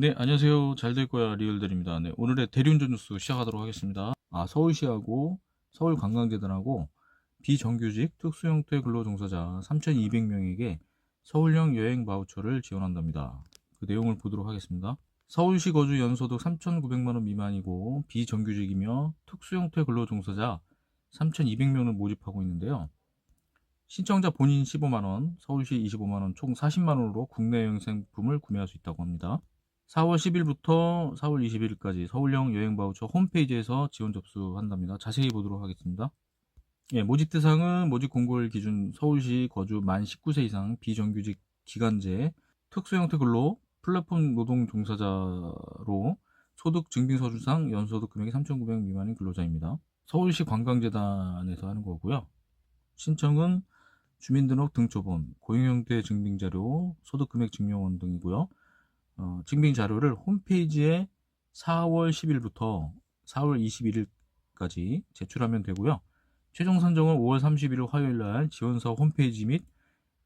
네, 안녕하세요. 잘 될 거야 리얼들입니다. 네, 오늘의 대리운전 뉴스 시작하도록 하겠습니다. 아, 서울시하고 서울관광재단하고 비정규직 특수형태 근로종사자 3,200명에게 서울형 여행 바우처를 지원한답니다. 그 내용을 보도록 하겠습니다. 서울시 거주 연소득 3,900만 원 미만이고 비정규직이며 특수형태 근로종사자 3,200명을 모집하고 있는데요. 신청자 본인 15만 원, 서울시 25만 원, 총 40만 원으로 국내 여행 상품을 구매할 수 있다고 합니다. 4월 10일부터 4월 21일까지 서울형 여행 바우처 홈페이지에서 지원 접수한답니다. 자세히 보도록 하겠습니다. 예, 모집 대상은 모집 공고일 기준 서울시 거주 만 19세 이상 비정규직 기간제 특수 형태 근로 플랫폼 노동 종사자로 소득 증빙 서류상 연소득 금액이 3,900 미만인 근로자입니다. 서울시 관광재단에서 하는 거고요. 신청은 주민등록 등초본, 고용형태 증빙자료, 소득금액 증명원 등이고요. 어, 증빙 자료를 홈페이지에 4월 10일부터 4월 21일까지 제출하면 되고요. 최종 선정은 5월 31일 화요일 날 지원서 홈페이지 및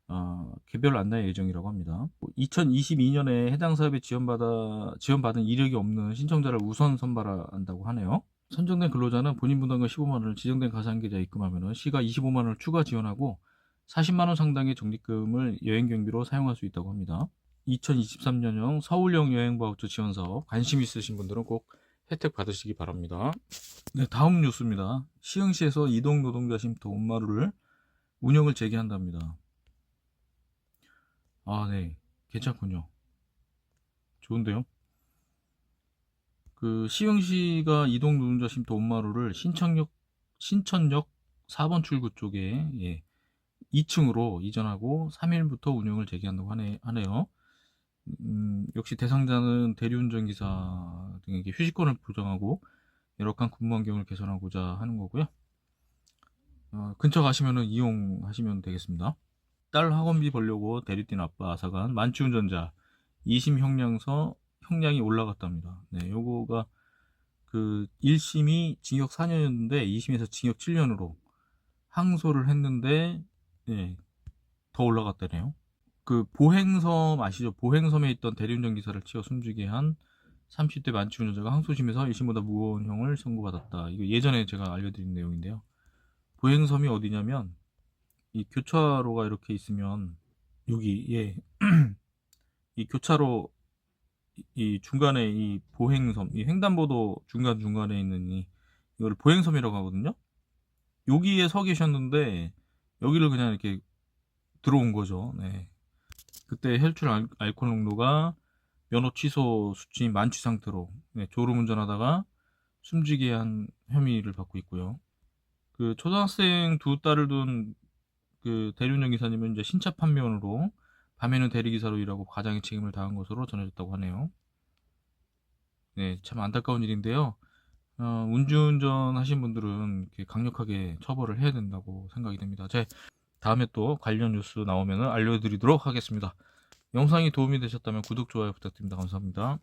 어, 개별 안내 예정이라고 합니다. 2022년에 해당 사업에 지원받아 지원받은 이력이 없는 신청자를 우선 선발한다고 하네요. 선정된 근로자는 본인 부담금 15만 원을 지정된 가상계좌에 입금하면 시가 25만 원을 추가 지원하고 40만 원 상당의 적립금을 여행 경비로 사용할 수 있다고 합니다. 2023년형 서울형 여행 바우처 지원 사업 관심 있으신 분들은 꼭 혜택 받으시기 바랍니다. 네, 다음 뉴스입니다. 시흥시에서 이동 노동자 쉼터 온마루를 운영을 재개한답니다. 아, 네. 괜찮군요. 좋은데요? 그 시흥시가 이동 노동자 쉼터 온마루를 신천역 신천역 4번 출구 쪽에 예, 2층으로 이전하고 3일부터 운영을 재개한다고 하네, 하네요. 음, 역시 대상자는 대리운전 기사 등에게 휴식권을 보장하고 열악한 근무 환경을 개선하고자 하는 거고요. 어, 근처 가시면은 이용하시면 되겠습니다. 딸 학원비 벌려고 대리 뛴 아빠 아사간 만취운전자 2심 형량서 형량이 올라갔답니다. 네, 요거가 그 1심이 징역 4년이었는데 2심에서 징역 7년으로 항소를 했는데 예, 더 올라갔다네요. 그 보행섬 아시죠? 보행섬에 있던 대리운전 기사를 치어 숨지게 한 30대 만취운전자가 항소심에서 1심보다 무거운 형을 선고받았다. 이거 예전에 제가 알려드린 내용인데요. 보행섬이 어디냐면 이 교차로가 이렇게 있으면 여기 예. 이 교차로 이- 이 중간에 이 보행섬, 이 횡단보도 중간 중간에 있는 이 이걸 보행섬이라고 하거든요. 여기에 서 계셨는데 여기를 그냥 이렇게 들어온 거죠. 네. 그때 혈출 알, 알코올 농도가 면허 취소 수치인 만취 상태로 네, 졸음 운전하다가 숨지게 한 혐의를 받고 있고요. 그 초등학생 두 딸을 둔 그 대리운전 기사님은 이제 신차 판매원으로 밤에는 대리기사로 일하고 가장의 책임을 다한 것으로 전해졌다고 하네요. 네, 참 안타까운 일인데요. 어, 운전운전 하신 분들은 강력하게 처벌을 해야 된다고 생각이 됩니다. 제 다음에 또 관련 뉴스 나오면 알려드리도록 하겠습니다. 영상이 도움이 되셨다면 구독, 좋아요 부탁드립니다. 감사합니다.